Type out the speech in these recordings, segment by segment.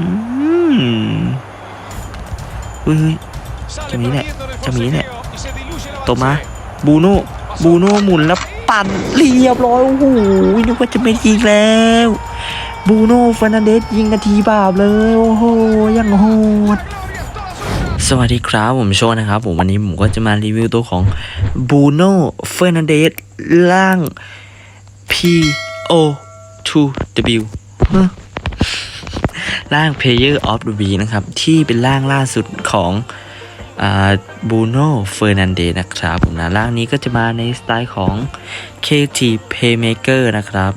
อืมเฮ้ยจะมีแหละจะมีแหละตบมา บูโน่บูโน่หมุนแล้วปั่นเรียบร้อยโอ้โหนึกว่าจะไม่ยิงแล้วบูโน่ฟานาเดสยิงนาทีบาปเลยโอ้โหยังโหดสวัสดีครับ ผมโชคนะครับผมวันนี้ผมก็จะมารีวิวตัวของบูโน่เฟอร์นันเดสล่าง P O 2 W ฮะ ร่าง Player of the Week นะครับ ที่เป็นร่างล่าสุดของบูโน่เฟอร์นันเดสนะครับผมนะร่างนี้ก็จะมาในสไตล์ของ KT Playmaker นะครับ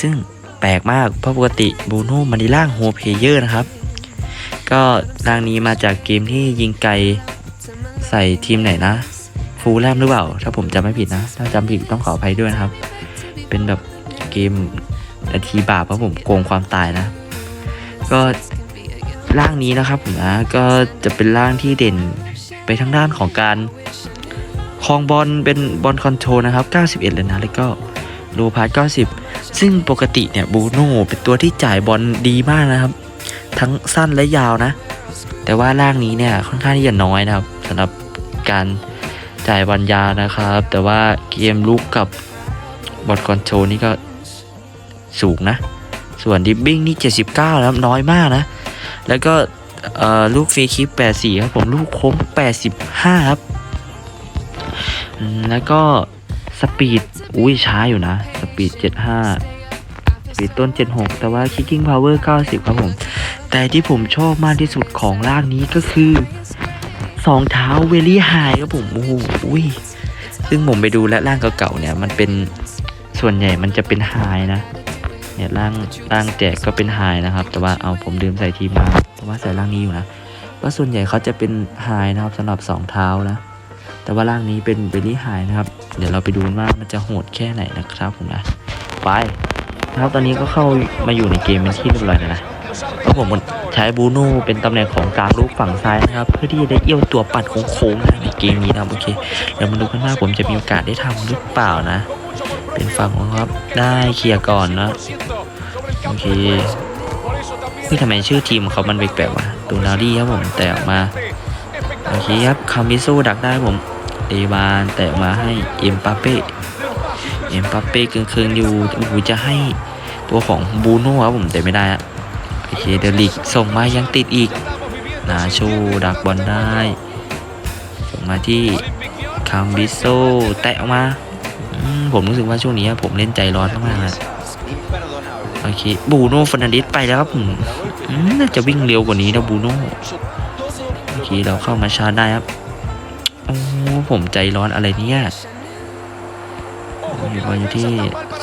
ซึ่งแปลกมากเพราะปกติบูโน่มันในร่างโฮเพเยอร์นะครับ ก็ร่างนี้มาจากเกมที่ยิงไกลใส่ทีมไหนนะฟูลแลมหรือเปล่า ถ้าผมจำไม่ผิดนะ ถ้าจำผิดต้องขออภัยด้วยนะครับ เป็นแบบเกมนาทีบาปเพราะผมโกงความตายนะ ก็ร่างนี้นะครับผมนะก็จะเป็นร่างที่เด่นไปทางด้านของการครองบอลเป็นบอลคอนโทรลนะครับ 91 เลยนะ แล้วก็โลพาร์ต90 ซึ่งปกติเนี่ยบูโน่เป็นตัวที่จ่ายบอลดีมากนะครับ ทั้งสั้นและยาวนะ แต่ว่าร่างนี้เนี่ยค่อนข้างที่จะน้อยนะครับสำหรับการจ่ายบอลยาวนะครับ แต่ว่าเกมลุกกับบอลคอนโทรลนี่ก็สูงนะ ส่วนดิบบิ้งนี่ 79 แล้วน้อยมากนะ แล้วก็ลูกฟรีคิก84 ครับผมลูกโค้ง85 ครับ แล้วก็สปีด อุ้ยช้าอยู่นะ สปีด 75 สปีดต้น 76 แต่ว่า kicking power 90 ครับผม แต่ที่ผมชอบมากที่สุดของร่างนี้ก็คือสองเท้าเวลี่ไฮครับผม โอ้โหอุ้ยซึ่งผมไปดูและร่างเก่าๆเนี่ย มันเป็นส่วนใหญ่มันจะเป็นไฮนะ เนี่ยร่างร่างแจกก็เป็นไฮนะครับ แต่ว่าเอาผมลืมใส่ทีมมาแต่ว่าใส่ร่างนี้อยู่นะว่าส่วนใหญ่เขาจะเป็นไฮนะครับสำหรับสองเท้านะแต่ว่าร่างนี้เป็นเบลลี่ไฮนะครับ เดี๋ยวเราไปดูว่ามันจะโหดแค่ไหนนะครับผมนะไปนะครับตอนนี้ก็เข้ามาอยู่ในเกมเป็นที่เรียบร้อยแล้วนะก็ผมใช้บูโน่เป็นตำแหน่งของกลางลูกฝั่งซ้ายนะครับ เพื่อที่จะได้เอี้ยวตัวปัดโค้งๆนในเกมนี้นะโอเคเดี๋ยวมาดูกันว่าผมจะมีโอกาสได้ทำหรือเปล่านะ เป็นฝั่งของครับ ได้เคลียร์ก่อนนะโอเคนี่ทำไมชื่อทีมของเขามันแปลกๆวะตูนารี่ครับผมแตกมาโอเคครับคามิโซดักได้ผมเดบานแตกมาให้เอ็มปาเป้เอ็มปาเป้เคืองๆอยู่โอ้โหจะให้ตัวของบูโน่ครับผมแต่ไม่ได้อะโอเคเดลิกส่งมายังติดอีกนาโชดักบอลได้ ส่งมาที่คามิโซแตะออกมา ผมรู้สึกว่าช่วงนี้ผมเล่นใจร้อนมากๆเลยโอเคบูโน่ฟอนันเดสไปแล้วครับน่าจะวิ่งเร็วกว่านี้นะบูโน่โอเคเราเข้ามาชาร์จได้ครับโอ้ผมใจร้อนอะไรเนี่ยอยู่บอลอยู่ที่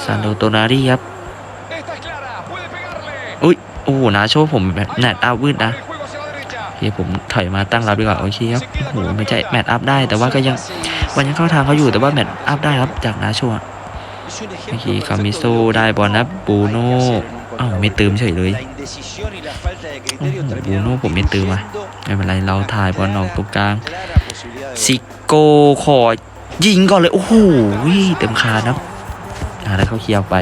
ซานโดโตนารีครับอุ้ยโอ้โหนาโชว์ผมแบบแมตช์อัพวืดนะ โอเคผมถอยมาตั้งรับดีกว่าโอเคครับโอ้โหไม่ใช่แมตช์อัพได้ แต่ว่าก็ยังวันยังเข้าทางเขาอยู่แต่ว่าแมตช์อัพได้ครับจากนาโชว์อะโอเคคามิโซได้บอลนะบูโน่อ้าวไม่เติมเฉยเลยโอ้โหบูโน่ผมไม่เติมอะไม่เป็นไรเราถ่ายบอลออกตรงกลางซิโก้ขอยิงก่อนเลย โอ้โหเต็มคานะครับอ่าแล้วเขาเคลียร์ไป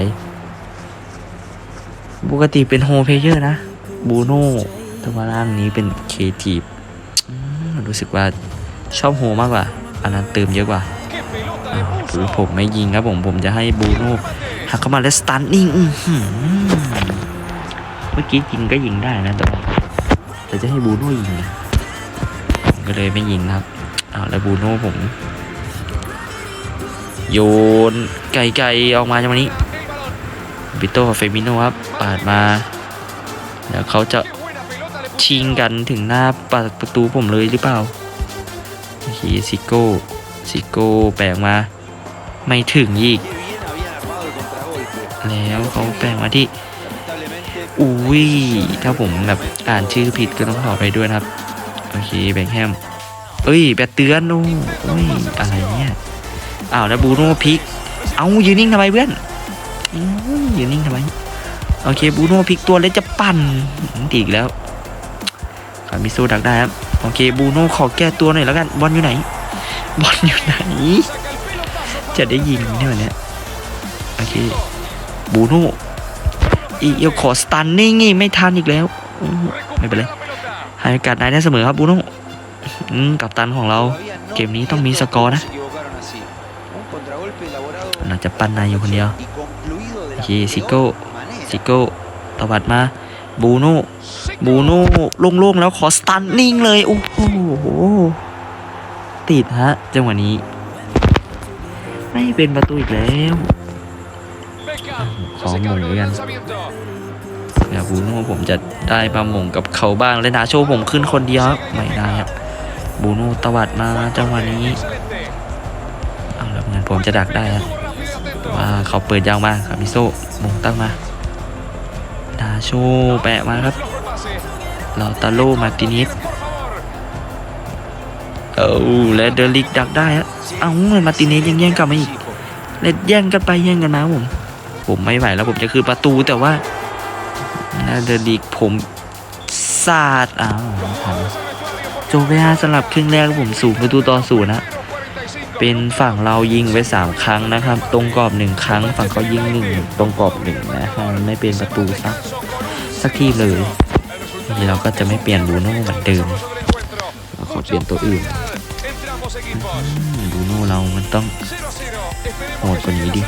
ปกติเป็นโฮเพเยอร์นะ บูโน่ แต่ว่าร่างนี้เป็นเคทีฟรู้สึกว่าชอบโฮมากกว่า อันนั้นเติมเยอะกว่าอ้าวถือผมไม่ยิงครับผมผมจะให้บูโน่หักเข้ามาแล้วสตันนิ่งเมื่อกี้ยิงก็ยิงได้นะแต่ว่าแต่จะให้บูโน่ยิงผมก็เลยไม่ยิงครับอาแล้วบูโน่ผม โยนไกลๆออกมาจากวันนี้วิโต้เฟมิโนครับปาดมา แล้วเขาจะ ชิงกันถึงหน้าประตูผมเลยหรือเปล่าโอเคซิโก้ซิโก้แปลงมา ไม่ถึงอีก แล้วเขาแปลงมาที่อุ้ยถ้าผมแบบอ่านชื่อผิดก็ต้องขอไปด้วยนะครับ โอเคแบงแฮมเอ้ยแบตเตือนโอ้โอ้ยอะไรเนี่ยอ้าวแล้วบูโน่พิก เอายืนนิ่งทำไมเพื่อนอืมอยู่นิ่งทำไม โอเคบูโน่พิกตัวแล้วจะปั่นตีอีกแล้ว มิโซดักได้ครับโอเคบูโน่ขอแก้ตัวหน่อยแล้วกันบอลอยู่ไหนบอลอยู่ไหน จะได้ยิงเนี่ยวันนี้โอเคบูโน่อีเอลขอสตันนิ่งๆไม่ทันอีกแล้วไม่เป็นไรให้โอกาสนายได้เสมอครับบูโน่กับตันของเราเกมนี้ต้องมีสกอร์นะน่าจะปั้นนายอยู่คนเดียวโอเคซิโก้ซิโก้ตวัดมาบูโน่ บูโน่โล่งๆแล้วขอสตันนิ่งเลย โอ้โห ติดฮะจังหวะนี้ ไม่เป็นประตูอีกแล้วขอหมงหมือนกันเดี๋ยวบูโน่ผมจะได้มาหมงกับเขาบ้างเลยนะโชผมขึ้นคนเดียวไม่ได้ครับบูโน่ตวัดมาจังหวะนี้เอาแล้วเหมือนผมจะดักได้ครับว่าเขาเปิดยาวมากครับมิโซะมงตั้งมาดาโชแปะมาครับ เราตาโลมาตินิสเอาและเดลิกดักได้ฮะเอาเลยมาตินิสยังแย่งกลับมาอีกเล็ดแย่งกันไปแย่งกันมาผม ผมไม่ไหวแล้วผมจะคือประตูแต่ว่าเดลิกผมสาดอ้าวโจเวฮาสำหรับครึ่งแรกผมสูงประตูต่อศูนย์นะเป็นฝั่งเรายิงไปสามครั้งนะครับ ตรงกรอบหนึ่งครั้ง ฝั่งเขายิงหนึ่งตรงกรอบหนึ่งนะฮะไม่เป็นประตูสักสักทีเลย นี้เราก็จะไม่เปลี่ยนบูโน่เหมือนเดิมเราขอเปลี่ยนตัวอื่นบูโน่เรามันต้องโหดกว่านี้ดิ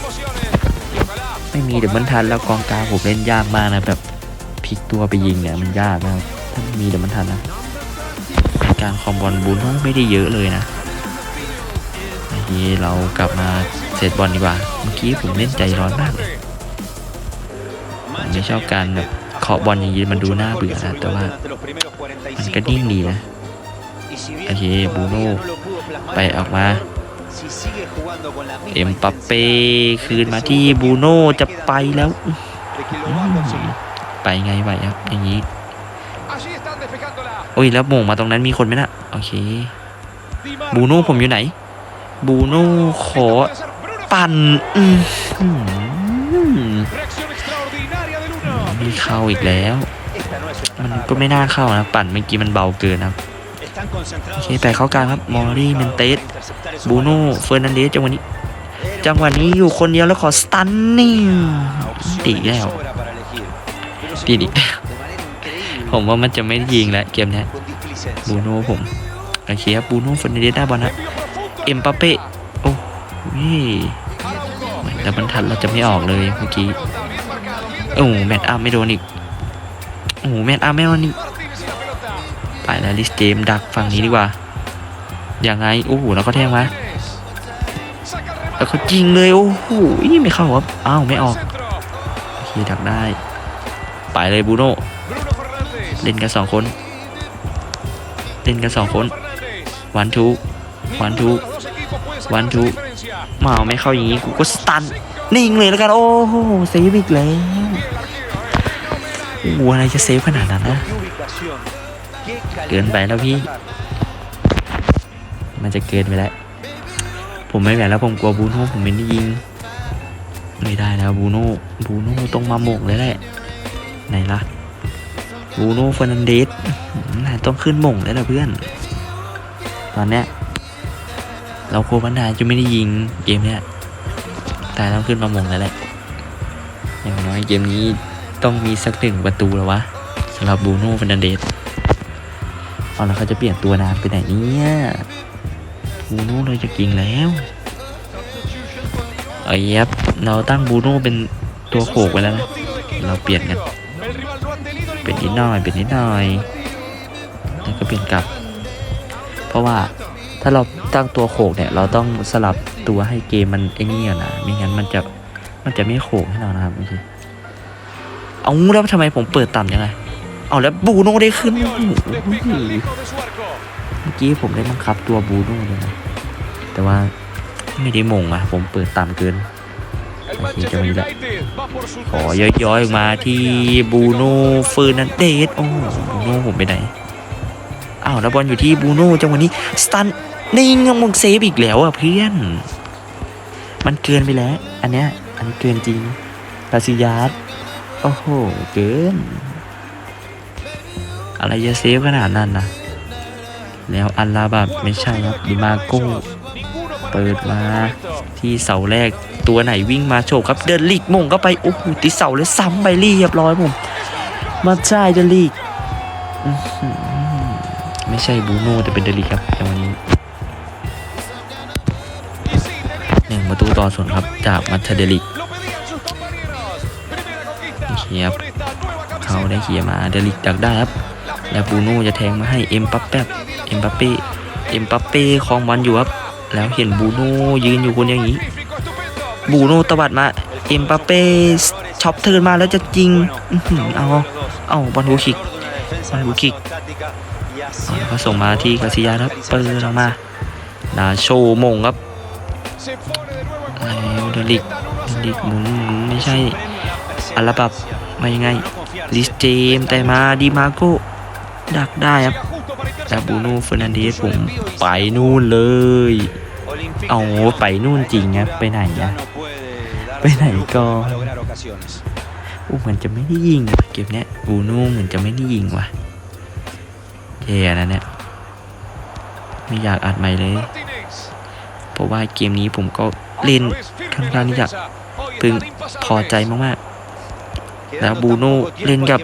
ไม่มีเดี๋ยวมันทันแล้วกองกลางผมเล่นยากมากนะแบบพลิกตัวไปยิงเนี่ยมันยากนะถ้ามีเดี๋ยวมันทันนะการคอมบอลบูโน่ไม่ได้เยอะเลยนะเมื่อกี้เรากลับมาเซตบอลดีกว่า เมื่อกี้ผมเล่นใจร้อนมากเลยผมไม่ชอบการแบบ เคาะบอลอย่างนี้มันดูน่าเบื่อนะแต่ว่ามันก็นิ่งดีนะโอเคบูโน่ไปออกมาเอ็มปัปเป้คืนมาที่บูโน่จะไปแล้ว ไปไงไหวครับ อย่างนี้ โอ้ยแล้วมงมาตรงนั้นมีคนไหมนะโอเค บูโน่ผมอยู่ไหน บูโน่ขอปั่นอืม ม่เข้าอีกแล้ว มันก็ไม่น่าเข้านะ ปั่นเมื่อกี้มันเบาเกินนะครับโอเคไปเข้ากลางครับมอรี่เมนเตสบูโน่เฟอร์นันเดสจังหวะนี้ จังหวะนี้อยู่คนเดียวแล้วขอสตันนิ่ตีแล้วตีอีกแล้วผมว่ามันจะไม่ยิงแล้วเกมเนี้ยบูโน่ผมโอเคครับบูโน่เฟอร์นันเดสได้บอลนะเอ็มปาเป้โอ้ยแต่มันทันเราจะไม่ออกเลยเมื่อกี้ โอ้แมตต์อาร์ไม่โดนอีกโอ้แมตต์อาร์ไม่โดนอีกไปแล้วลิสเกมดักฝั่งนี้ดีกว่ายังไงโอ้โหแล้วก็แทงมาแล้วก็ยิงเลยโอ้โหไม่เข้าครับอ้าวไม่ออกโอเคดักได้ ไปเลยบูโน่เล่นกันสองคนเล่นกันสองคนวันทูวันทูวันทูมาเอาไม่เข้าอย่างนี้กูก็สตัน นิ่งเลยแล้วกัน โอ้โหเซฟอีกแล้วโอ้โหอะไรจะเซฟขนาดนั้นนะ เกินไปแล้วพี่ มันจะเกินไปแล้ว ผมไม่ไหวแล้วผมกลัวบูโน่ผมไม่ได้ยิง ไม่ได้แล้วบูโน่บูโน่ต้องมาหมงเลยแหละไหนล่ะบูโน่เฟอร์นันเดสต้องขึ้นหม่งแล้วนะเพื่อน ตอนเนี้ยเราโคบันดาจะไม่ได้ยิงเกมเนี้ย แต่ต้องขึ้นมาหมงแล้วแหละ อย่างน้อยเกมนี้ต้องมีสักหนึ่งประตูแล้ววะสำหรับบูโน่ฟันเดสเอาแล้วเขาจะเปลี่ยนตัวนานไปไหนเนี่ยบูโน่เราจะกิงแล้วเอ้ยครับเราตั้งบูโน่เป็นตัวโขกไปแล้วนะ เราเปลี่ยนกัน เป็นนิดหน่อย เป็นนิดหน่อยแล้วก็เปลี่ยนกลับ เพราะว่าถ้าเราตั้งตัวโขกเนี่ย เราต้องสลับ ตัวให้เกมมันไอ้นี่ก่อนนะไม่งั้นมันจะมันจะไม่โขกให้เรานะครับเมื่อกี้เอาแล้วทำไมผมเปิดต่ำยังไงเอาแล้วบูโน่ได้ขึ้นเมื่อกี้ผมได้บังคับตัวบูโน่เลยนะแต่ว่าไม่ได้มงอะผมเปิดต่ำเกินโอเคจะมีละขอย้อยๆออกมาที่บูโน่เฟอร์นันเดสโอ้บูโน่ผมไปไหนอ้าวแล้วบอลอยู่ที่บูโน่จังหวะนี้สตัน นี่งมึงเซฟอีกแล้วอะเพื่อน มันเกินไปแล้ว อันเนี้ย อันเกินจริงลาซิยาสโอ้โห เกิน อะไรจะเซฟขนาดนั้นนะแล้วอัลลาบับไม่ใช่ครับดิมาโก้เปิดมาที่เสาแรกตัวไหนวิ่งมาโฉบครับ เดินลีกมงก็ไป โอ้โหติเสาเลยซ้ำไปเรียบร้อยผมมาใช่เดลีกไม่ใช่บูโน่แต่เป็นเดลิกครับจังวะนี้หนึ่ ประตูต่อศูนย์ครับ จากมัทเดลิกเขียบเขาได้เขียมาเดลิกดักได้ครับ แล้วบูโน่จะแทงมาให้เอ็มปัปเป้เอ็มปัปเป้เอ็มปัปเป้คลองบอลอยู่ครับ แล้วเห็นบูโน่ยืนอยู่คนอย่างนี้ บูโน่ตวัดมาเอ็มปัปเป้ช็อปเทิร์นมาแล้วจะยิงเอาเอาบอลหูคิกบอลหูคิกเอาส่งมาที่กาซิยาครับเปิดออกมาดาโชมงครับ แล้วเดลิกเดลิกหมุนหมุนไม่ใช่อาราบับมายังไงลิสเจมแต่มาดีมาโกดักได้ครับแต่บูโน่เฟอร์นันเดสผมไปนู่นเลย เอาไปนู่นจริงครับไปไหนอะไปไหนก่อนอู้เหมือนจะไม่ได้ยิงเกมเนี้ยบูโน่เหมือนจะไม่ได้ยิงว่ะแย่นะเนี่ยไม่อยากอัดใหม่เลย ราะว่าเกมนี้ผมก็เล่นค่อนข้างที่จะพึงพอใจมากๆ แล้วบูโน่เล่นกับ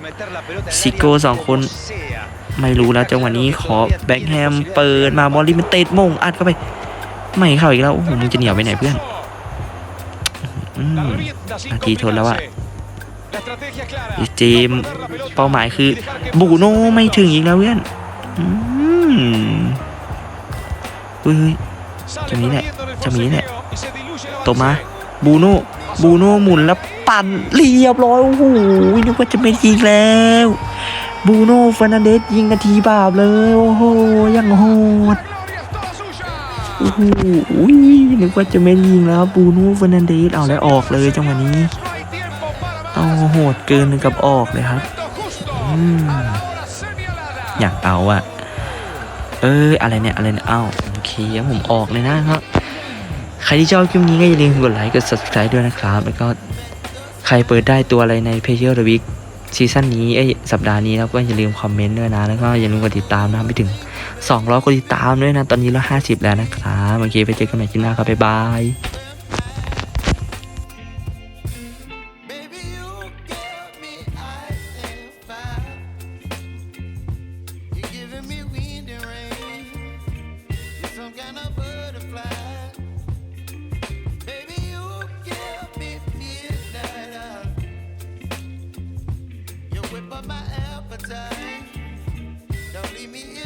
ซิโก้สองคน ไม่รู้แล้วจังหวะนี้ขอแบ็คแฮมเปิดมาบอลลิมันเตะมงอัดเข้าไป ไม่เข้าอีกแล้วโอ้โหมึงจะเหนียวไปไหนเพื่อนอืมนาทีทนแล้วอะอีเจมเป้าหมายคือบูโน่ไม่ถึงอีกแล้วเพื่อนอืมเฮ้ยเฮ้ย จะมีแหละจะมีแหละตบมาบูโน่บูโน่หมุนแล้วปั่นเรียบร้อยโอ้โหนึกว่าจะไม่ยิงแล้วบูโน่เฟอร์นันเดสยิงนาทีบาปเลยโอ้โหยังโหดโอ้โหอุ๊ยนึกว่าจะไม่ยิงแล้วบูโน่เฟอร์นันเดสเอาแล้วออกเลยจังหวะนี้เอาโหดเกินถึงกับออกเลยครับอืมอยากเอาอะเอ้ยอะไรเนี่ยอะไรเนี่ยเอ้าโอ เครับผมออกเลยนะครับใครที่ชอบคลิปนี้ก็อย่าลืมกดไลค์กด subscribe ด้วยนะครับ แล้วก็ใครเปิดได้ตัวอะไรใน p a g e of the Week ซีซั่นนี้ไอสัปดาห์นี้แล้วก็อย่าลืมคอมเมนต์ด้วยนะ แล้วก็อย่าลืมกดติดตามนะไปถึง200กดติดตามด้วยนะ ตอนนี้เรา50 แล้วนะครับโอเคไปเจอกันใหม่คลิปหน้าครับบ๊ายบาย my appetite. Don't leave me